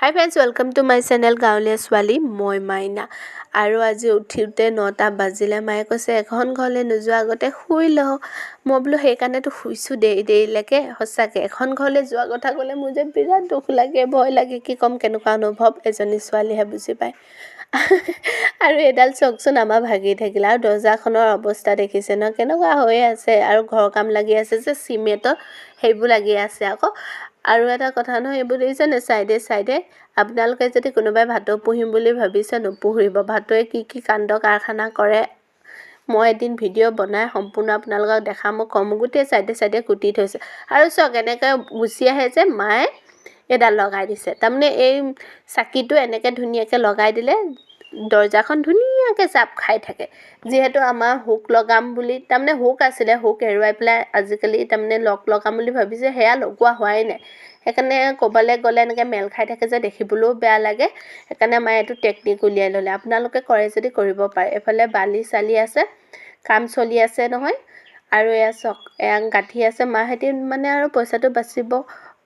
Hi friends welcome to my channel গাঁৱলীয়া ছোৱালী মই মাইনা আৰু আজি উঠোতে নটা বাজিলে, মায়ে কৈছে, এখন ঘৰলৈ নোযোৱা, আগতে শুই লওঁ মই বোলো, সেইকাৰণেতো শুইছোঁ দেৰি দেৰিলৈকে। সঁচাকৈ, এখন ঘৰলৈ যোৱা কথা ক'লে মোৰ যে বিৰাট দুখ লাগে, ভয় লাগে, কি ক'ম, কেনেকুৱা অনুভৱ এজনী ছোৱালীহে বুজি পায়। আৰু এডাল চাওকচোন আমাৰ ভাগি থাকিলে। আৰু দৰ্জাখনৰ অৱস্থা দেখিছে ন, কেনেকুৱা হৈ আছে। আৰু ঘৰ কাম লাগি আছে যে, চিমেণ্টৰ সেইবোৰ লাগি আছে। আকৌ আৰু এটা কথা নহয় এইবোৰ দেখিছেনে ছাইডে ছাইডে আপোনালোকে যদি কোনোবাই ভাটৌ পুহিম বুলি ভাবিছে নুপুহিব। ভাটৌৱে কি কি কাণ্ড কাৰখানা কৰে? মই এদিন ভিডিঅ' বনাই সম্পূৰ্ণ আপোনালোকক দেখাম। মই কম গোটেই ছাইডে ছাইডে কুটি থৈছে। আৰু চাওক এনেকৈ গুচি আহে যে মায়ে এইডাল লগাই দিছে। তাৰমানে এই চাকিটো এনেকৈ ধুনীয়াকৈ লগাই দিলে দৰ্জাখন ধুনীয়াকৈ জাপ খাই থাকে। যিহেতু আমাৰ হুক লগাম বুলি তাৰমানে হুক আছিলে হুক এৰুৱাই পেলাই আজিকালি তাৰমানে লক লগাম বুলি ভাবিছে সেয়া লগোৱা হোৱাই নাই। সেইকাৰণে ক'ৰবালৈ গ'লে এনেকৈ মেল খাই থাকে যে দেখিবলৈও বেয়া লাগে। সেইকাৰণে মায়ে এইটো টেকনিক উলিয়াই ল'লে। আপোনালোকে কৰে যদি কৰিব পাৰে। এইফালে বালি চালি আছে কাম চলি আছে নহয়। আৰু এয়া চক এয়া গাঁঠি আছে। মাহেঁতি মানে আৰু পইচাটো বাচিব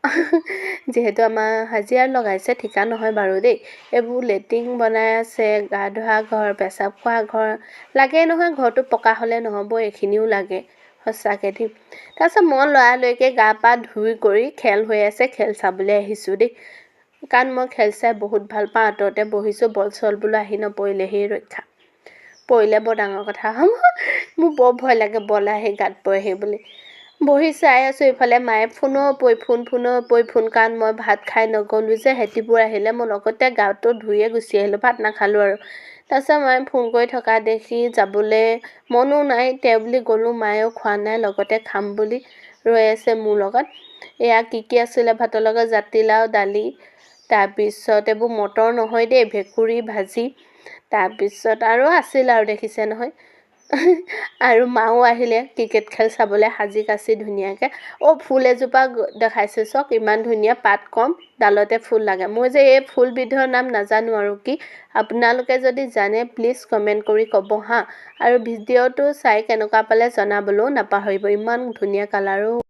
যিহেতু আমাৰ হাজিৰা লগাইছে ঠিকা নহয় বাৰু দেই। এইবোৰ লেট্ৰিন বনাই আছে গা ধোৱা ঘৰ পেচাব খোৱা ঘৰ। লাগেই নহয় ঘৰটো পকা হ'লে নহ'ব এইখিনিও লাগে। সঁচাকৈ দেই। তাৰপিছত মই লৰালৰিকৈ গা পা ধুই কৰি খেল হৈ আছে খেল চাবলৈ আহিছোঁ দেই। কাৰণ মই খেল চাই বহুত ভাল পাওঁ আঁতৰতে বহিছোঁ বল চল বোলো আহি নপৰিলেহি ৰক্ষা। পৰিলে বৰ ডাঙৰ কথা। হ'ব মোৰ বৰ ভয় লাগে বল আহি গাত পৰেহি বুলি। বহি চাই আছোঁ ইফালে মায়ে ফোনৰ পৰি ফোন ফোনৰ পৰি ফোন কাৰণ মই ভাত খাই নগ'লোঁ যে হেঁতিবোৰ আহিলে মই লগতে গাটো ধুয়ে গুচি আহিলোঁ ভাত নাখালোঁ আৰু। তাৰপিছত মায়ে ফোন কৰি থকা দেখি যাবলৈ মনো নাই তেওঁ বুলি গ'লোঁ মায়েও খোৱা নাই লগতে খাম বুলি ৰৈ আছে মোৰ লগত। এয়া কি কি আছিলে ভাতৰ লগত জাতিলাও দালি তাৰপিছত এইবোৰ মটৰ নহয় দেই ভেকুৰী ভাজি তাৰপিছত আৰু আছিল আৰু দেখিছে নহয়। আৰু মাও আহিলে ক্ৰিকেট খেল চাবলৈ সাজি কাচি ধুনীয়াকৈ। অ' ফুল এজোপা দেখাইছোঁ চাওক ইমান ধুনীয়া পাত কম ডালতে ফুল লাগে। মই যে এই ফুলবিধৰ নাম নাজানো আৰু কি। আপোনালোকে যদি জানে প্লিজ কমেণ্ট কৰি ক'ব হাঁ। আৰু ভিডিঅ'টো চাই কেনেকুৱা পালে জনাবলৈও নাপাহৰিব। ইমান ধুনীয়া কালাৰো